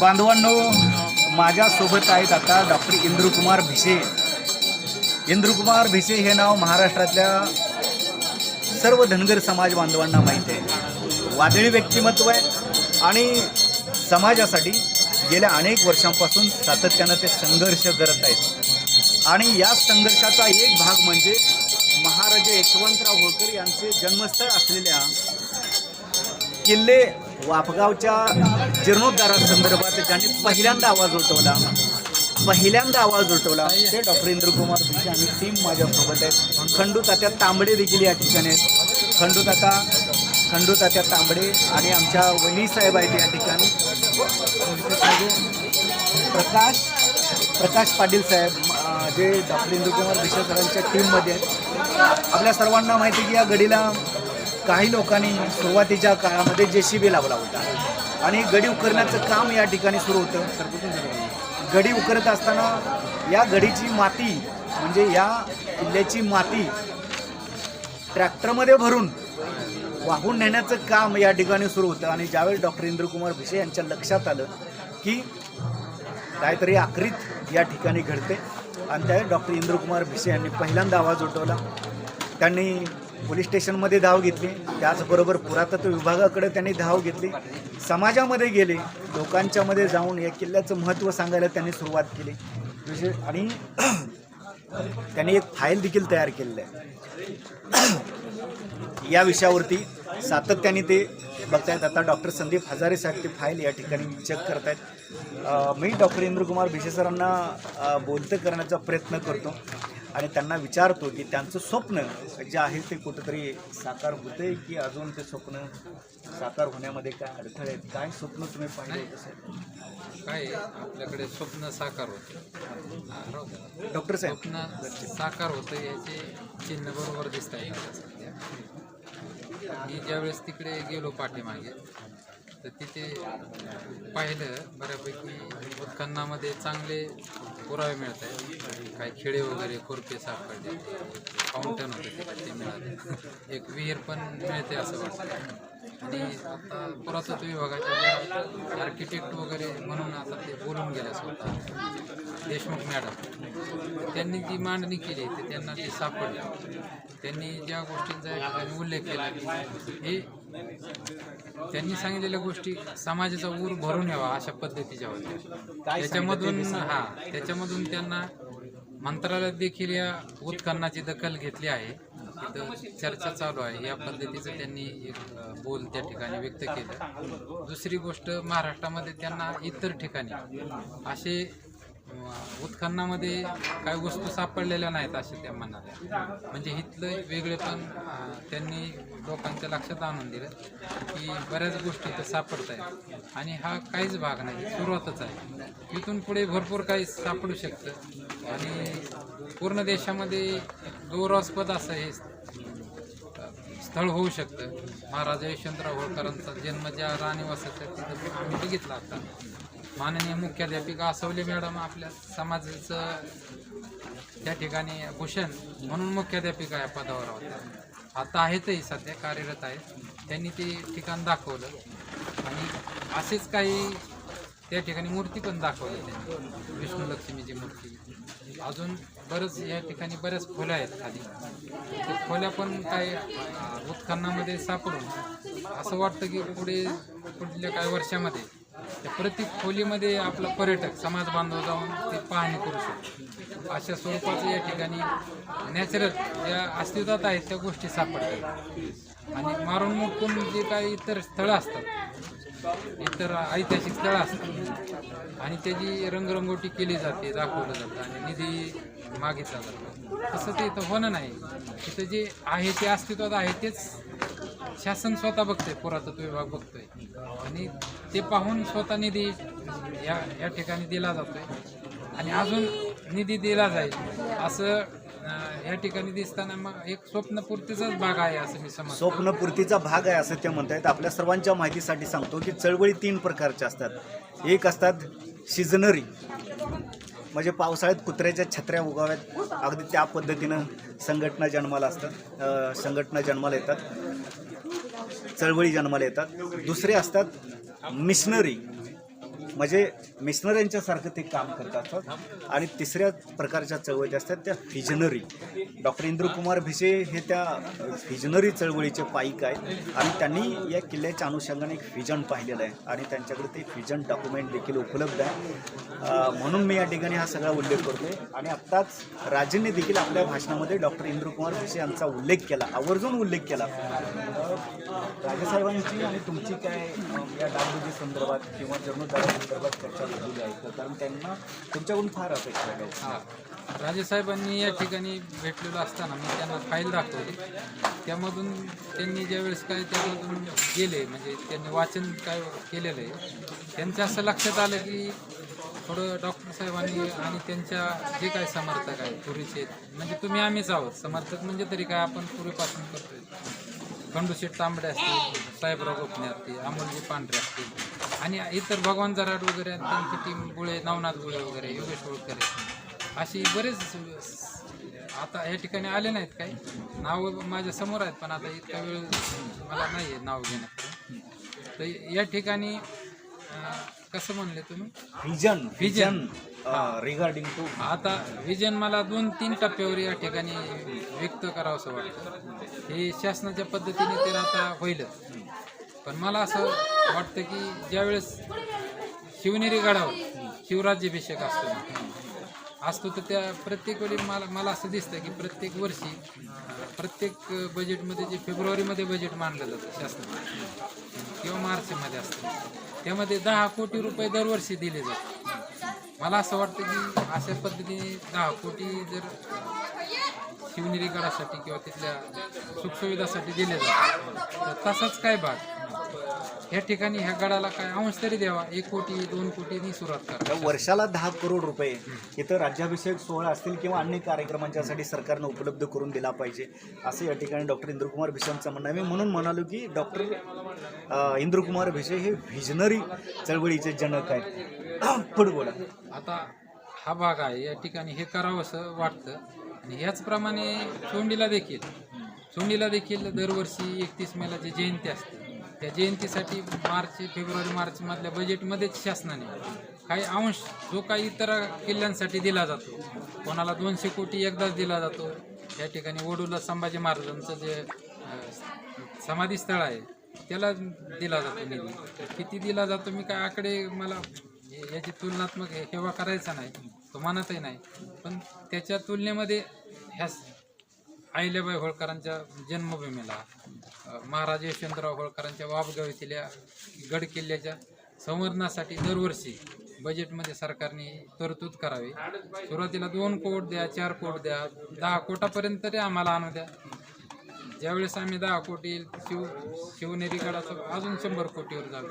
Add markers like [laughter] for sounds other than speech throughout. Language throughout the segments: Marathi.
बांधवांनो माझ्यासोबत आहेत आता डॉक्टर इंद्रकुमार भिसे. इंद्रकुमार भिसे हे नाव महाराष्ट्रातल्या सर्व धनगर समाज बांधवांना माहीत आहे. वादळी व्यक्तिमत्व आहे आणि समाजासाठी गेल्या अनेक वर्षांपासून सातत्यानं ते संघर्ष करत आहेत. आणि या संघर्षाचा एक भाग म्हणजे महाराजे यशवंतराव होळकर यांचे जन्मस्थळ असलेल्या किल्ले वापगावच्या जीर्णोद्धारासंदर्भात ज्यांनी पहिल्यांदा आवाज उठवला पहिल्यांदा आवाज उठवला ते डॉक्टर इंद्रकुमार भिसे आणि टीम माझ्यासोबत आहेत. खंडू तात्या तांबडे देखील या ठिकाणी आहेत. खंडू ताता खंडू तात्या तांबडे आणि आमच्या वनी साहेब आहेत या ठिकाणी. प्रकाश प्रकाश पाटील साहेब जे डॉक्टर इंद्रकुमार भिसे सरांच्या टीममध्ये आहेत. आपल्या सर्वांना माहिती आहे की या गडीला काही लोकांनी सुरुवातीच्या काळामध्ये जे सी बी लावला होता. आणि गडी उकरण्याचं काम या ठिकाणी सुरू होतं. गडी उकरत असताना या गडीची माती म्हणजे या किल्ल्याची माती ट्रॅक्टरमध्ये भरून वाहून नेण्याचं काम या ठिकाणी सुरू होतं. आणि ज्यावेळी डॉक्टर इंद्रकुमार भिसे यांच्या लक्षात आलं की काहीतरी आकृत या ठिकाणी घडते. आणि त्यावेळी डॉक्टर इंद्रकुमार भिसे यांनी पहिल्यांदा आवाज उठवला. त्यांनी पोलीस स्टेशनमध्ये धाव घेतली. त्याचबरोबर पुरातत्व विभागाकडे त्यांनी धाव घेतली. समाजामध्ये गेले. लोकांच्यामध्ये जाऊन या किल्ल्याचं महत्त्व सांगायला त्यांनी सुरुवात केली. विशेष आणि [clears throat] त्यांनी एक फाईल देखील तयार केलेलं आहे. [clears throat] या विषयावरती सातत्याने ते बघतायत. आता डॉक्टर संदीप हजारे साहेब ते फाईल या ठिकाणी चेक करतायत. मी डॉक्टर इंद्रकुमार भिसे सरांना बोलतं करण्याचा प्रयत्न करतो. आणि त्यांना विचारतो की त्यांचं स्वप्न जे आहे ते कुठंतरी साकार होते की अजून ते स्वप्न साकार होण्यामध्ये काय अडथळे आहेत? काय स्वप्न तुम्ही पाहिले? काय आपल्याकडे स्वप्न साकार होते. डॉक्टर साहेब. स्वप्न साकार होतं याचे चिन्ह बरोबर दिसत आहे सध्या. मी ज्यावेळेस तिकडे गेलो पाठीमागे तर तिथे पाहिलं बऱ्यापैकी उत्खननामध्ये चांगले पुरावे मिळत आहेत. काही खेडे वगैरे खुरपे सापडले फाउंटन होते तिकडे ते मिळाले. एक विहीर पण मिळते असं वाटतं. आणि आता पुरातत्व विभागाच्या आर्किटेक्ट वगैरे म्हणून आता ते बोलून गेल्या स्वतः देशमुख मॅडम. त्यांनी जी मांडणी केली ते त्यांना ते सापडलं त्यांनी ज्या गोष्टींचा उल्लेख केला हे त्यांनी सांगितलेल्या गोष्टी समाजाचा ऊर भरून यावा अशा पद्धतीच्या होत्या. त्याच्यामधून हा त्याच्यामधून त्यांना मंत्रालयात देखील या उत्खननाची दखल घेतली आहे. चर्चा चालू आहे. या पद्धतीचं त्यांनी एक बोल त्या ठिकाणी व्यक्त केलं. दुसरी गोष्ट महाराष्ट्रामध्ये त्यांना इतर ठिकाणी असे उत्खननामध्ये काही वस्तू सापडलेल्या नाहीत असे त्या म्हणाल्या म्हणजे इथलं वेगळे पण त्यांनी लोकांच्या लक्षात आणून दिलं की बऱ्याच गोष्टी इथं सापडत आहेत आणि हा काहीच भाग नाही सुरुवातच आहे. इथून पुढे भरपूर काही सापडू शकतं. आणि पूर्ण देशामध्ये गौरवास्पद असं हे स्थळ होऊ शकतं. महाराजा यशवंतराव होळकरांचा जन्म ज्या राणीवासाचा तिथं आम्ही बघितला आता माननीय मुख्याध्यापिका आसवले मॅडम आपल्या समाजाचं त्या ठिकाणी भूषण म्हणून मुख्याध्यापिका या पदावर होत्या. आता आहेतही सध्या कार्यरत आहेत. त्यांनी ते ठिकाण दाखवलं. आणि असेच काही त्या ठिकाणी मूर्ती पण दाखवली त्यांनी. विष्णू लक्ष्मीची मूर्ती. अजून बरंच या ठिकाणी बऱ्याच खोल्या आहेत खाली. ते खोल्या पण काही उत्खननामध्ये सापडून असं वाटतं की पुढे पुढल्या काही वर्षामध्ये त्या प्रत्येक खोलीमध्ये आपला पर्यटक समाज बांधव जाऊन ते पाहणी करू शकतो अशा स्वरूपाचं या ठिकाणी नॅचरल ज्या अस्तित्वात आहेत त्या गोष्टी सापडतात. आणि मारून मुकून जे काही इतर स्थळं असतात इतर ऐतिहासिक स्थळं असतात आणि त्याची रंगरंगोटी केली जाते दाखवलं जातं आणि निधी मागितला जातो. तसं ते इथं होणं नाही. इथं जे आहे ते अस्तित्वात आहे तेच शासन स्वतः बघतंय पुरातत्व विभाग बघतोय. आणि ते पाहून स्वतः निधी या या ठिकाणी दिला जातोय. आणि अजून निधी दिला जाईल असं या ठिकाणी दिसताना मग एक स्वप्नपूर्तीचाच भाग आहे असं मी समज स्वप्नपूर्तीचा भाग आहे असं ते म्हणतायत. आपल्या सर्वांच्या माहितीसाठी सांगतो की चळवळी तीन प्रकारच्या असतात. एक असतात शिजनरी म्हणजे पावसाळ्यात कुत्र्याच्या छत्र्या उगाव्यात. अगदी त्या पद्धतीनं संघटना जन्माला असतात संघटना जन्माला येतात. चळवळी जन्माला येतात. दुसरे असतात मिशनरी म्हणजे मिशनऱ्यांच्यासारखं ते काम करत असतात आणि तिसऱ्या प्रकारच्या चळवळी असतात त्या फिजनरी डॉक्टर इंद्रकुमार भिसे हे त्या फिजनरी चळवळीचे पाईक आहेत. आणि त्यांनी या किल्ल्याच्या अनुषंगाने एक फिजन पाहिलेलं आहे. आणि त्यांच्याकडे ते फिजन डॉक्युमेंट देखील उपलब्ध आहे. म्हणून मी या ठिकाणी हा सगळा उल्लेख करतोय. आणि आत्ताच राजेंनी देखील आपल्या भाषणामध्ये डॉक्टर इंद्रकुमार भिसे यांचा उल्लेख केला आवर्जून उल्लेख केला. राजेसाहेबांची आणि तुमची काय या डागडुजी संदर्भात किंवा जीर्णोद्धारा संदर्भात चर्चा झालेली आहे. का? कारण त्यांना तुमच्याकडून फार अपेक्षा आहे. राजेसाहेबांनी या ठिकाणी भेटलेलो असताना मी त्यांना फाईल दाखवली. त्यामधून त्यांनी ज्यावेळेस काय त्यामधून गेले म्हणजे त्यांनी वाचन काय केलेलं आहे त्यांचं असं लक्षात आलं की थोडं डॉक्टर साहेबांनी आणि त्यांच्या जे काय समर्थक आहेत पूर्वीचे म्हणजे तुम्ही आम्हीच आहोत. समर्थक म्हणजे तरी काय आपण पूर्वीपासून करतोय. खंडूशेठ तांबडे असतील साहेबराव गोपणे असतील अमोलजी पांढरे असतील. आणि इतर भगवान जराड वगैरे आणि त्यांची टीम गुळे नवनाथ गुळे वगैरे योगेश होळकर अशी बरेच आता या ठिकाणी आले नाहीत काही. नाव माझ्यासमोर आहेत पण आता इतका वेळ मला नाही आहे नाव घेण्यात तर या ठिकाणी कसं म्हणले तुम्ही? व्हिजन. व्हिजन रिगार्डिंग टू आता विजन मला दोन तीन टप्प्यावर या ठिकाणी व्यक्त करावं असं वाटतं. हे शासनाच्या पद्धतीने तर आता होईलच. पण मला असं वाटतं की ज्यावेळेस शिवनेरी गडावर शिवराज्याभिषेक असतो असतो तर त्या प्रत्येक वेळी मला मला असं दिसतं की प्रत्येक वर्षी प्रत्येक बजेटमध्ये जे फेब्रुवारीमध्ये बजेट मानलं जातं शासनाचं किंवा मार्चमध्ये असतं त्यामध्ये दहा कोटी रुपये दरवर्षी दिले जातात. मला असं वाटतं की अशा पद्धतीने दहा कोटी जर शिवनेरी गडासाठी किंवा तिथल्या सुखसुविधासाठी दिले जातात तर तसाच काय भाग? ह्या ठिकाणी ह्या गडाला काय अंश तरी द्यावा. एक कोटी दोन कोटीनी सुरुवात करा. वर्षाला दहा करोड रुपये इथं राज्याभिषेक सोहळा असतील किंवा अन्य कार्यक्रमांच्यासाठी सरकारनं उपलब्ध करून दिला पाहिजे असं या ठिकाणी डॉक्टर इंद्रकुमार भिसेंचं म्हणणं आहे. मी म्हणून म्हणालो की डॉक्टर इंद्रकुमार भिसे हे व्हिजनरी चळवळीचे जनक आहेत. [clears throat] पुढे बोला. आता हा भाग आहे या ठिकाणी हे करावं असं वाटतं. आणि ह्याचप्रमाणे सोंडीला देखील. सोंडीला देखील दरवर्षी एकतीस मेला जी जयंती असते. त्या जयंतीसाठी मार्च फेब्रुवारी मार्चमधल्या बजेटमध्येच शासनाने काही अंश जो काही इतर किल्ल्यांसाठी दिला जातो. कोणाला दोनशे कोटी एकदाच दिला जातो. या ठिकाणी वडूला संभाजी महाराजांचं जे समाधीस्थळ समाधी स्थळ आहे त्याला दिला जातो निधी. किती दिला जातो मी काय आकडे मला हे- याची तुलनात्मक हे- हेवा करायचा नाही. तो मानतही नाही. पण त्याच्या तुलनेमध्ये ह्या अहिल्याबाई होळकरांच्या जन्मभूमीला महाराज यशवंतराव होळकरांच्या वाबगाव येथील गड किल्ल्याच्या संवर्धनासाठी दरवर्षी बजेटमध्ये सरकारने तरतूद करावी. सुरुवातीला दोन कोट द्या चार कोट द्या दहा कोटापर्यंत तरी आम्हाला आणू द्या. ज्यावेळेस आम्ही दहा कोटी येईल शिव शिवनेरी गडाचं अजून शंभर कोटीवर जाऊ.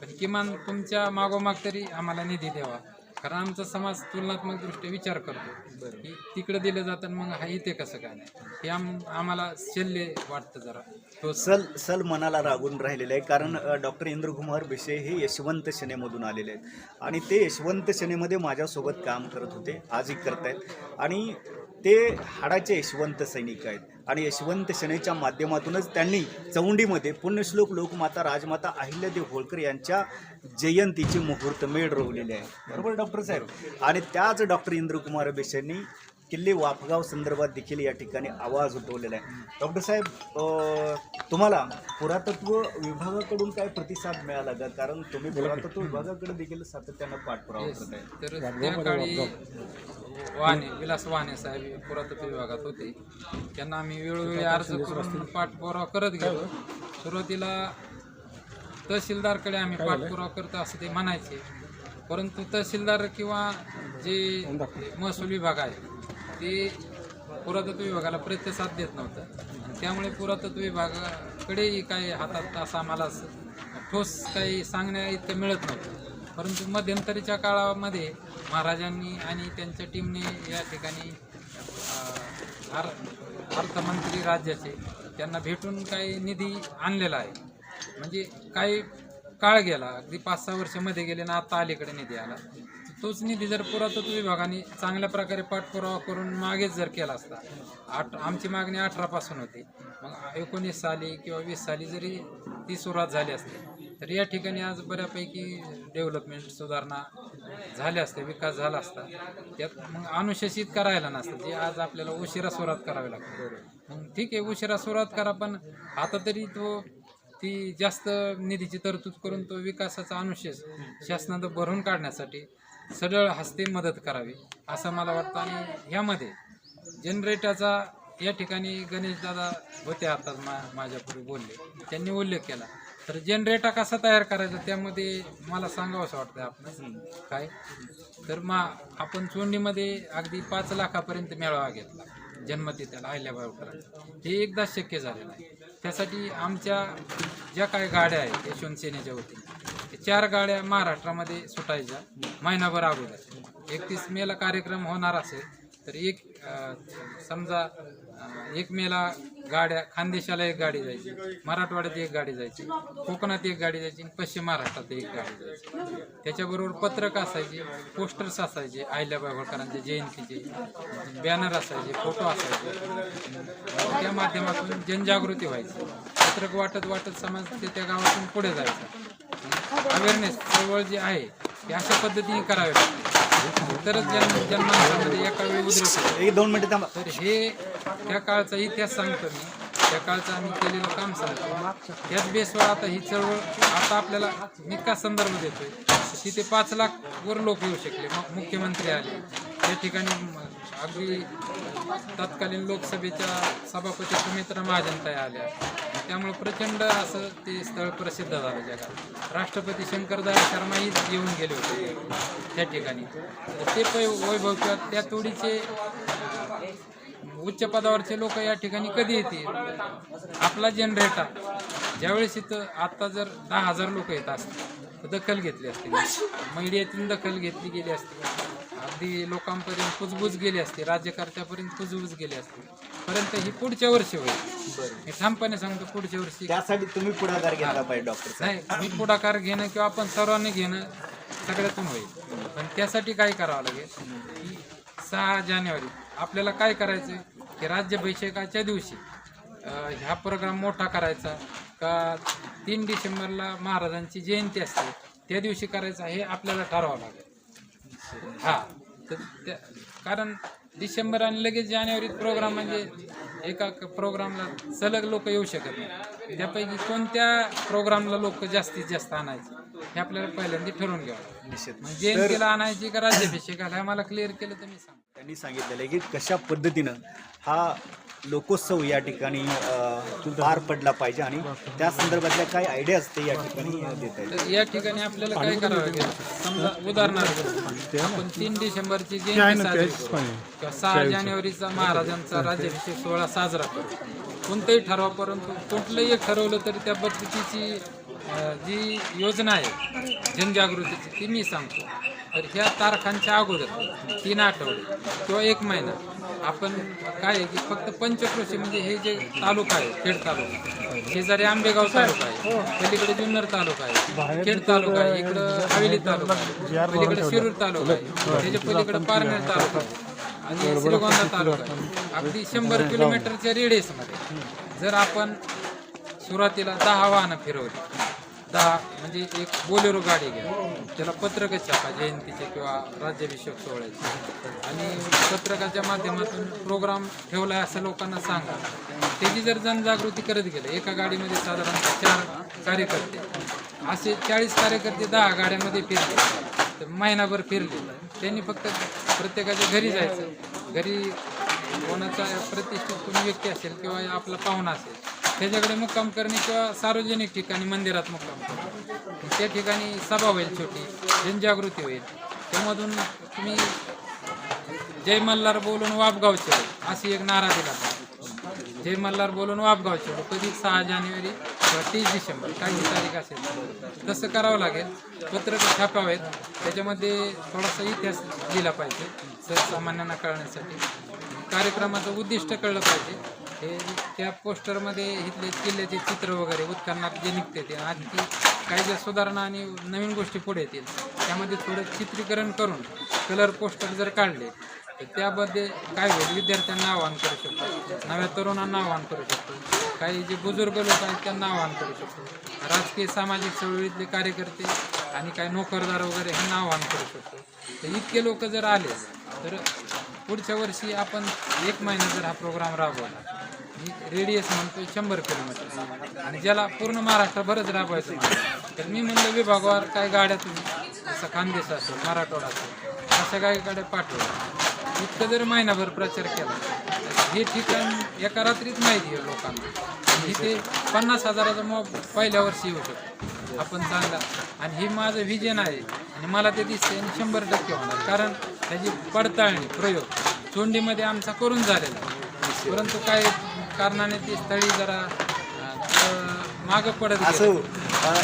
पण किमान तुमच्या मागोमाग तरी आम्हाला निधी द्यावा. कारण आमचा समाज तुलनात्मक दृष्ट्या विचार करतो. की तिकडे दिलं जातं मग हा इथे कसं काय नाही. हे आम आम्हाला शल्य वाटतं जरा. तो सल सल मनाला रागून राहिलेलं आहे. कारण डॉक्टर इंद्रकुमार भिसे हे यशवंत सेनेमधून आलेले आहेत. आणि ते यशवंत सेनेमध्ये माझ्यासोबत काम करत होते. आजही करत आहेत आणि ते हाडाचे यशवंत सैनिक आहेत. आणि यशवंत सेनेच्या माध्यमातूनच त्यांनी चौंडीमध्ये पुण्यश्लोक लोकमाता राजमाता अहिल्यादेव होळकर यांच्या जयंतीची मुहूर्तमेढ रोवलेली आहे. बरोबर डॉक्टर साहेब? आणि त्याच डॉक्टर इंद्रकुमार भिसेंनी किल्ले वाफगाव संदर्भात देखील या ठिकाणी आवाज उठवलेला आहे. डॉक्टर साहेब तुम्हाला पुरातत्व विभागाकडून काय प्रतिसाद मिळाला का? कारण तुम्ही पुरातत्व विभागाकडे देखील सातत्यानं पाठपुरावा करत आहे तर त्या काळी वाहने विलास वाहने साहेब पुरातत्व विभागात होते. त्यांना आम्ही वेळोवेळी अर्ज करून पाठपुरावा करत गेलो. सुरुवातीला तहसीलदारकडे आम्ही पाठपुरावा करतो असं ते म्हणायचे. परंतु तहसीलदार किंवा जे महसूल विभाग आहे ते पुरातत्व विभागाला प्रतिसाद देत नव्हतं. त्यामुळे पुरातत्व विभागाकडेही काही हातात असं आम्हाला ठोस काही सांगण्या इतकं मिळत नव्हतं परंतु मध्यंतरीच्या काळामध्ये महाराजांनी आणि त्यांच्या टीमने या ठिकाणी आर- अर्थमंत्री राज्याचे त्यांना भेटून काही निधी आणलेला आहे. म्हणजे काही काळ गेला. अगदी पाच सहा वर्षामध्ये गेले ना आता अलीकडे निधी आला. तोच निधी जर पुरातत्व विभागाने चांगल्या प्रकारे पाठपुरावा करून मागेच जर केला असता आठ आमची मागणी अठरापासून होती. मग एकोणीस साली किंवा वीस साली जरी ती सुरुवात झाली असते तर या ठिकाणी आज बऱ्यापैकी डेव्हलपमेंट सुधारणा झाल्या असते विकास झाला असता. त्यात मग अनुशासित करायला नसतं जे आज आपल्याला उशिरा सुरुवात करावी लागते. मग ठीक आहे उशिरा सुरुवात करा पण आता तरी तो ती जास्त निधीची तरतूद करून तो विकासाचा अनुशेष शासनानं भरून काढण्यासाठी सरळ हस्ते मदत करावी असं मला वाटतं. आणि ह्यामध्ये जनरेटरचा या ठिकाणी गणेश दादा होते आता मा माझ्यापूर्वी बोलले. त्यांनी उल्लेख केला. तर जनरेटर कसा तयार करायचा त्यामध्ये मला सांगावं असं वाटतं आपण काय? तर मा आपण चोंडीमध्ये अगदी पाच लाखापर्यंत मेळावा घेतला. जन्मतिथ्याला अहिल्याबाई होळकरांचा. हे एकदा शक्य झालेलं आहे. त्यासाठी आमच्या ज्या काही गाड्या आहेत यशवंत सेनेच्या वतीने चार गाड्या महाराष्ट्रामध्ये सुटायच्या महिनाभर अगोदर. एकतीस मेला कार्यक्रम होणार असेल तर एक समजा एक मेला गाड्या खानदेशाला एक गाडी जायची मराठवाड्यात एक गाडी जायची कोकणात एक गाडी जायची आणि पश्चिम महाराष्ट्रात एक गाडी जायची. त्याच्याबरोबर पत्रक असायचे पोस्टर्स असायचे आहिल्याबाई होळकरांचे जयंतीचे बॅनर असायचे फोटो असायचे. त्या माध्यमातून जनजागृती व्हायची. पत्रक वाटत वाटत समाज ते त्या गावातून पुढे जायचं. अवेअरनेस चळवळ जी आहे ती अशा पद्धतीने करावी लागते. तरच जन जनमानसामध्ये एका वेळी उद्रेक. एक दोन मिनिटं थांबा. तर हे त्या काळचा इतिहास सांगतो मी. त्या काळचं आम्ही केलेलं काम सांगतो. त्याच बेसवर आता ही चळवळ आता आपल्याला मी का संदर्भ देतोय. तिथे पाच लाख वर लोक येऊ शकले मग मुख्यमंत्री आले. त्या ठिकाणी अगदी तत्कालीन लोकसभेच्या सभापती सुमित्रा महाजनताई आल्या. त्यामुळे प्रचंड असं ते स्थळ प्रसिद्ध झालं जगात. राष्ट्रपती शंकरदास शर्माही येऊन गेले होते त्या ठिकाणी. तर ते पै वैभव किंवा त्या तोडीचे उच्च पदावरचे लोक या ठिकाणी कधी येतील? आपला जनरेटर ज्यावेळेस इथं आत्ता जर दहा हजार लोक येत असतील तर दखल घेतली असते. मीडियातून दखल घेतली गेली असते. अगदी लोकांपर्यंत कुजबूज गेली असते. राज्यकर्त्यापर्यंत कुजबूज गेली असते. परंतु ही पुढच्या वर्षी होईल. मी ठामपणे सांगतो पुढच्या वर्षी. त्यासाठी तुम्ही पुढाकार घेतला पाहिजे डॉक्टर साहेब. नाही मी पुढाकार घेणं किंवा आपण सर्वांनी घेणं सगळ्यातून होईल. पण त्यासाठी काय करावं लागेल? की सहा जानेवारी आपल्याला काय करायचं की राज्याभिषेकाच्या दिवशी अं, ह्या प्रोग्राम मोठा करायचा का तीन डिसेंबरला महाराजांची जयंती असते त्या दिवशी करायचा हे आपल्याला ठरवावं लागेल. हा. तर त्या कारण डिसेंबर आणि लगेच जानेवारीत प्रोग्राम म्हणजे एका प्रोग्रामला सलग लोक येऊ शकत नाही. त्यापैकी कोणत्या प्रोग्रामला लोक जास्तीत जास्त आणायचे हे आपल्याला पहिल्यांदा ठरवून घ्यावं. निश्चित. जयंतीला आणायची का राज्याभिषेकाला हे मला क्लिअर केलं तर मी सांग त्यांनी सांगितलेलं आहे की कशा पद्धतीनं हा लोकोत्सव या ठिकाणी पार पडला पाहिजे आणि त्या संदर्भातल्या काय आयडियाज ते या ठिकाणी अ, देत आहेत तर या ठिकाणी आपल्याला काय करावं लागेल? समजा उदाहरणार्थ आपण तीन डिसेंबरची जयंती साजरी करू. किंवा सहा जानेवारीचा महाराजांचा राज्याभिषेक सोहळा साजरा करू. कोणतंही ठरवा परंतु कुठलंही एक ठरवलं तरी त्या पद्धतीची अं, जी योजना आहे जनजागृतीची ती मी सांगतो. तर ह्या तारखांच्या अगोदर तीन आठवडे किंवा एक महिना आपण काय आहे की फक्त पंचक्रोशी म्हणजे हे जे तालुका आहे खेड तालुका. शेजारी आंबेगाव तालुका आहे पलीकडे जुन्नर तालुका आहे खेड तालुका आहे इकडं हवेली तालुका आहे पलीकडे शिरूर तालुका आहे त्याच्या पलीकडे पारनेर तालुका आहे. आणि श्रीगोंदा तालुका आहे. अगदी शंभर किलोमीटरच्या रेडियसमध्ये जर आपण सुरुवातीला दहा वाहनं फिरवली दहा म्हणजे एक बोलेरो गाडी घ्या. त्याला पत्रकच छापा जयंतीचे किंवा राज्याभिषेक सोहळ्याचे. आणि पत्रकाच्या माध्यमातून प्रोग्राम ठेवला आहे असं लोकांना सांगा. त्याची जर जनजागृती करत गेले एका गाडीमध्ये साधारणतः चार कार्यकर्ते असे चाळीस कार्यकर्ते दहा गाड्यांमध्ये फिरले तर महिनाभर फिरले. त्यांनी फक्त प्रत्येकाच्या घरी जायचं. घरी कोणाचा प्रतिष्ठित कोणी व्यक्ती असेल किंवा आपला पाहुणा असेल त्याच्याकडे मुक्काम करणे किंवा सार्वजनिक ठिकाणी मंदिरात मुक्काम करणे. त्या ठिकाणी सभा होईल छोटी जनजागृती होईल. त्यामधून तुम्ही जय मल्हार बोलून वापगावचे अशी एक नारा दिला जय मल्हार बोलून वापगावचे कधी सहा जानेवारी किंवा तीस डिसेंबर काही तारीख असेल. तसं करावं लागेल. पत्रक छापावेत. त्याच्यामध्ये थोडासा इतिहास लिहिला पाहिजे सर्वसामान्यांना कळण्यासाठी. कार्यक्रमाचं उद्दिष्ट कळलं पाहिजे. हे त्या पोस्टरमध्ये इथले किल्ल्याचे चित्र वगैरे उत्खननात जे निघते ते आणखी काही ज्या सुधारणा आणि नवीन गोष्टी पुढे येतील त्यामध्ये थोडं चित्रीकरण करून कलर पोस्टर जर काढले तर त्यामध्ये काय होईल? विद्यार्थ्यांना आवाहन करू शकतो नव्या तरुणांना आवाहन करू शकतो काही जे बुजुर्ग लोक आहेत त्यांना आवाहन करू शकतो राजकीय सामाजिक चळवळीतले कार्यकर्ते आणि काही नोकरदार वगैरे ह्यांना आवाहन करू शकतो. तर इतके लोक जर आले तर पुढच्या वर्षी आपण एक महिना जर हा प्रोग्राम राबवला रेडियस म्हणतो शंभर किलोमीटर आणि ज्याला पूर्ण महाराष्ट्रभरच राबवायचं तर मी म्हणलं विभागावर काय गाड्या तुम्ही जसं खानदेश असेल मराठवाडा असेल अशा काही गाड्या पाठवा इतकं जर महिनाभर प्रचार केला तर हे ठिकाण एका रात्रीत माहिती आहे लोकांना. इथे पन्नास हजाराचा मॉब पहिल्या वर्षी येऊ शकतो. आपण चांगला आणि हे माझं व्हिजन आहे. आणि मला ते दिसते आणि शंभर टक्के होणार. कारण त्याची पडताळणी प्रयोग चोंडीमध्ये आमचा करून झालेला आहे. परंतु काही कारणाने ती स्थळी जरा मागं पडत. असं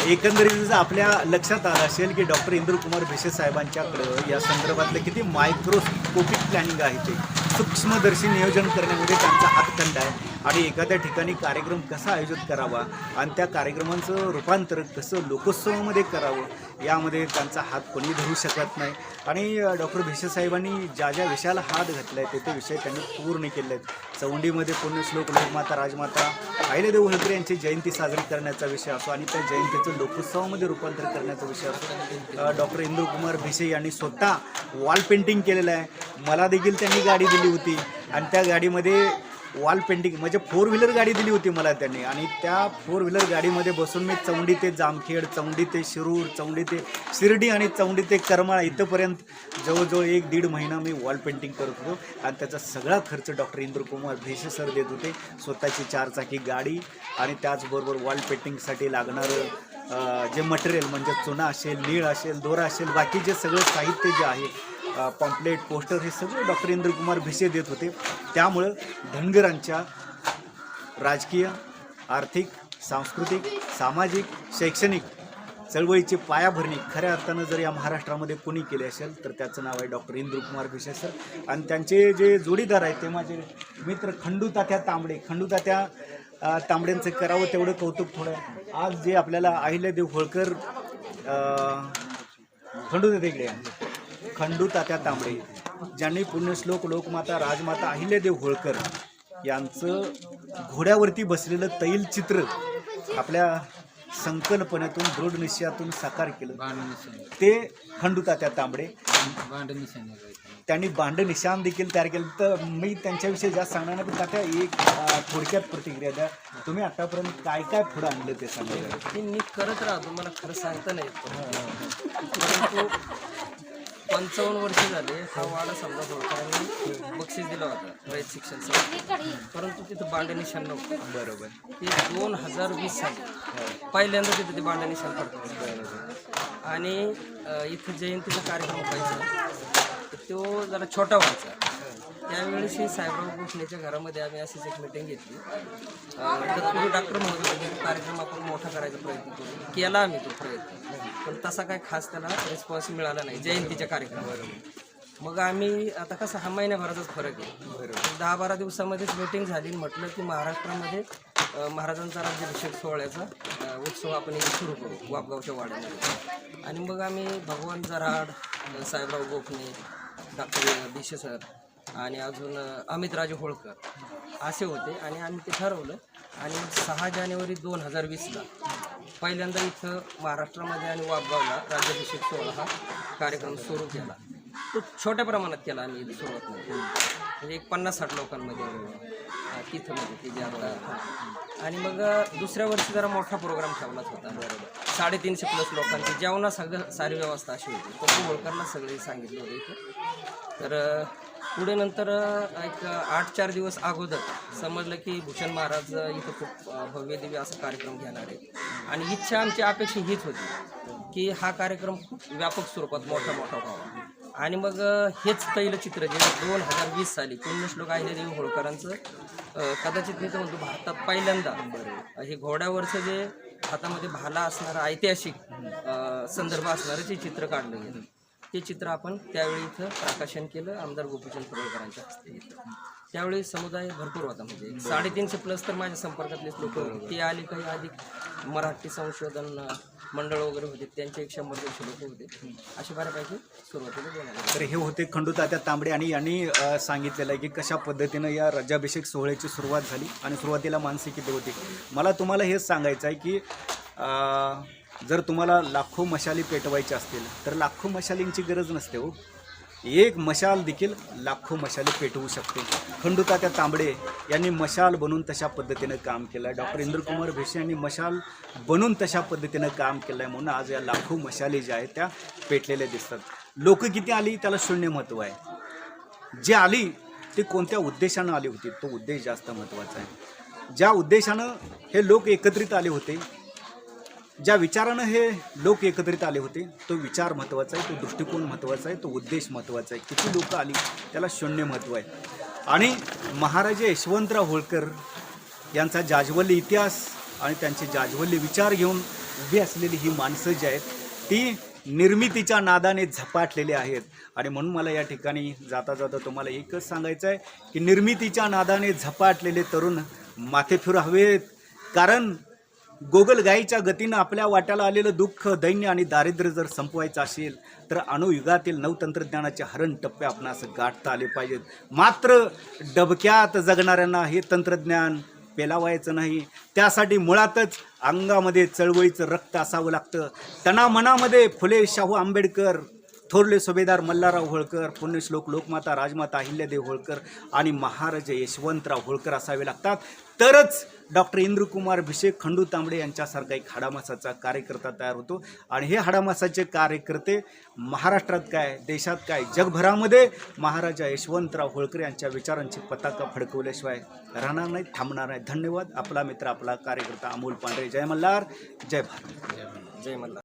एकंदरीत आपल्या लक्षात आलं असेल की डॉक्टर इंद्रकुमार भिसे साहेबांच्याकडं या संदर्भातलं किती मायक्रोस्कोपिक प्लॅनिंग आहे ते सूक्ष्मदर्शी नियोजन करण्यामध्ये त्यांचा हातखंड आहे आणि एखाद्या ठिकाणी कार्यक्रम कसा आयोजित करावा आणि त्या कार्यक्रमांचं रूपांतर कसं लोकोत्सवामध्ये करावं यामध्ये त्यांचा हात कोणी धरू शकत नाही. आणि डॉक्टर भिसे साहेबांनी ज्या ज्या विषयाला हात घातला आहे ते ते विषय त्यांनी पूर्ण केले आहेत. चौंडीमध्ये पुण्यश्लोक लोकमाता राजमाता अहिल्यादेव होळकर यांची जयंती साजरी करण्याचा विषय असो आणि त्या जयंतीचं लोकोत्सवामध्ये रूपांतर करण्याचा विषय असतो डॉक्टर इंद्रकुमार भिसे यांनी स्वतः वॉल पेंटिंग केलेलं आहे. मला देखील त्यांनी गाडी दिली होती आणि त्या गाडीमध्ये वॉल पेंटिंग म्हणजे फोर व्हीलर गाडी दिली होती मला त्यांनी. आणि त्या फोर व्हीलर गाडीमध्ये बसून मी चौंडी ते जामखेड चौंडी ते शिरूर चौंडी ते शिर्डी आणि चौंडी ते करमाळा इथंपर्यंत जवळजवळ एक दीड महिना मी वॉल पेंटिंग करत होतो. आणि त्याचा सगळा खर्च डॉक्टर इंद्रकुमार भेसे सर देत होते. स्वतःची चारचाकी गाडी आणि त्याचबरोबर वॉल पेंटिंगसाठी लागणारं जे मटेरियल म्हणजे चुना असेल नीळ असेल दोरा असेल बाकी जे सगळं साहित्य जे आहे पॉम्पलेट पोस्टर हे सगळे डॉक्टर इंद्रकुमार भिसे देत होते. त्यामुळं धनगरांच्या राजकीय आर्थिक सांस्कृतिक सामाजिक शैक्षणिक चळवळीची पायाभरणी खऱ्या अर्थानं जर या महाराष्ट्रामध्ये कोणी केली असेल तर त्याचं नाव आहे डॉक्टर इंद्रकुमार भिसे सर. आणि त्यांचे जे जोडीदार आहेत ते माझे मित्र खंडू तात्या तांबडे. खंडू तात्या तांबड्यांचं करावं तेवढं कौतुक थोडं आज जे आपल्याला अहिल्यादेव होळकर अ, खंडू इकडे आहे. खंडू तात्या तांबडे ज्यांनी पुण्यश्लोक लोकमाता राजमाता अहिल्यादेव होळकर यांचं घोड्यावरती बसलेलं तैलचित्र आपल्या संकल्पनेतून दृढ निश्चयातून साकार केलं. ते खंडू तात्या तांबडे. त्यांनी बांड निशाण देखील तयार केलं. तर मी त्यांच्याविषयी जास्त सांगणार नाही पण तात्या एक थोडक्यात प्रतिक्रिया द्या. तुम्ही आतापर्यंत काय काय पुढं आणलं ते सांगा. ते मी करत राहतो मला खरं सांगता नाही पंचावन्न वर्ष झाले हा वाडा समजा सरकारने बक्षीस दिला होता रयत शिक्षण संस्था. परंतु तिथं बांड निशाण नव्हतं. बरोबर. ते दोन हजार वीस साली. पहिल्यांदा तिथं ते बांड निशाण पडतं. आणि इथं जयंतीचा कार्यक्रम व्हायचा. तर तो जरा छोटा व्हायचा. त्यावेळेस हे साहेबराव भोसलेच्या घरामध्ये आम्ही अशीच एक मिटिंग घेतली. तत्पूर्वी डॉक्टर महोदय कार्यक्रम आपण मोठा करायचा प्रयत्न करू. केला आम्ही तो प्रयत्न. पण तसा काय खास त्याला रिस्पॉन्स मिळाला नाही. जयंतीच्या कार्यक्रमावर. मग आम्ही आता कसं हा महिन्याभराचाच फरक आहे. दहा बारा दिवसामध्येच मीटिंग झाली. म्हटलं की महाराष्ट्रामध्ये महाराजांचा राज्याभिषेक सोहळ्याचा उत्सव आपण इथे सुरू करू वापगावच्या वाड्यामध्ये. आणि मग आम्ही भगवान जराड साहेबराव गोखणे डॉक्टर दिशे सर आणि अजून अ, अमितराजे होळकर असे होते. आणि आम्ही ते ठरवलं. आणि सहा जानेवारी दोन हजार वीसला पहिल्यांदा इथं महाराष्ट्रामध्ये आणि वापगावला राज्याभिषेक सोहळा हा कार्यक्रम सुरू केला. तो छोट्या प्रमाणात केला आम्ही इथं सुरुवात म्हणजे एक पन्नास साठ लोकांमध्ये तिथं म्हणजे ते जे आता आणि मग दुसऱ्या वर्षी जरा मोठा प्रोग्राम ठेवलाच होता. बरोबर साडेतीनशे प्लस लोकांची जेवणा सगळं सारी व्यवस्था अशी होती. तो होळकरला सगळे सांगितलं होतं इथं. तर पुढे नंतर एक आठ चार दिवस अगोदर समजलं की भूषण महाराज इथं खूप भव्य दिव्य असा कार्यक्रम घेणार आहे आणि इच्छा आमची अपेक्षा हीच होती की हा कार्यक्रम खूप व्यापक स्वरूपात मोठा मोठा व्हावा. आणि मग हेच हेच तैलचित्र जे दोन हजार वीस साली पुण्यश्लोक अहिल्यादेवी होळकरांचं कदाचित मी तर म्हणतो भारतात पहिल्यांदा हे घोड्यावरचं जे हातामध्ये भाला असणारं ऐतिहासिक संदर्भ असणारं जे चित्र काढलं गेलं ते चित्र आपण त्यावेळी इथं प्रकाशन केलं आमदार गोपीचंद पडळकरांच्या हस्ते घेतलं. त्यावेळी समुदाय भरपूर होता. म्हणजे साडेतीनशे प्लस तर माझ्या संपर्कातलेच लोक ते आले काही अधिक मराठी संशोधन मंडळ वगैरे होते. त्यांचे एक शंभर दीडशे लोक होते. असे बऱ्यापैकी सुरुवातीला आले. तर हे होते खंडूतात्या तांबडे आणि यांनी सांगितलेलं आहे की कशा पद्धतीनं या राज्याभिषेक सोहळ्याची सुरुवात झाली आणि सुरुवातीला माणसे किती होती. मला तुम्हाला हेच सांगायचं आहे की जर तुम्हाला लाखो मशाली पेटवायच्या असतील तर लाखो मशालींची गरज नसते हो. एक मशाल देखील लाखो मशाली पेटवू शकते. खंडूतात्या तांबडे यांनी मशाल बनून तशा पद्धतीनं काम केलं आहे डॉक्टर इंद्रकुमार भिशे यांनी मशाल बनून तशा पद्धतीनं काम केलं आहे म्हणून आज या लाखो मशाली ज्या आहेत त्या पेटलेल्या दिसतात. लोक किती आली त्याला शून्य महत्त्व आहे. जे आली ते कोणत्या उद्देशानं आली होती? तो उद्देश जास्त महत्त्वाचा आहे. ज्या उद्देशानं हे लोक एकत्रित आले होते ज्या विचारानं हे लोक एकत्रित आले होते तो विचार महत्त्वाचा आहे तो दृष्टिकोन महत्त्वाचा आहे तो उद्देश महत्त्वाचा आहे. किती लोकं आली त्याला शून्य महत्त्व आहे. आणि महाराजे यशवंतराव होळकर यांचा जाज्वल्य इतिहास आणि त्यांचे जाज्वल्य विचार घेऊन उभी असलेली ही माणसं जी आहेत ती निर्मितीच्या नादाने झपाटलेली आहेत. आणि म्हणून मला या ठिकाणी जाता जाता तुम्हाला एकच सांगायचं आहे की निर्मितीच्या नादाने झपाटलेले तरुण माथे फिर हवेत. कारण गोगलगाईच्या गतीनं आपल्या वाट्याला आलेलं दुःख दैन्य आणि दारिद्र्य जर संपवायचं असेल तर अणुयुगातील नवतंत्रज्ञानाचे हरण टप्पे आपणास गाठता आले पाहिजेत. मात्र डबक्यात जगणाऱ्यांना हे तंत्रज्ञान पेलावायचं नाही. त्यासाठी मुळातच अंगामध्ये चळवळीचं रक्त असावं लागतं. त्यांना मनामध्ये फुले शाहू आंबेडकर थोरले सुभेदार मल्हारराव होळकर पुण्यश्लोक लोकमाता राजमाता अहिल्यादेव होळकर आणि महाराज यशवंतराव होळकर असावे लागतात. तरच डॉक्टर इंद्रकुमार भिषेक खंडू तांबडे यांच्यासारखा एक हाडामासाचा कार्यकर्ता तयार होतो. आणि हे हाडामासाचे कार्यकर्ते महाराष्ट्रात काय देशात काय जगभरामध्ये महाराजा यशवंतराव होळकर यांच्या विचारांची पताका फडकवल्याशिवाय राहणार नाही थांबणार नाही धन्यवाद. आपला मित्र आपला कार्यकर्ता अमोल पांढरे. जय मल्हार. जय भारत. जय मल्हार.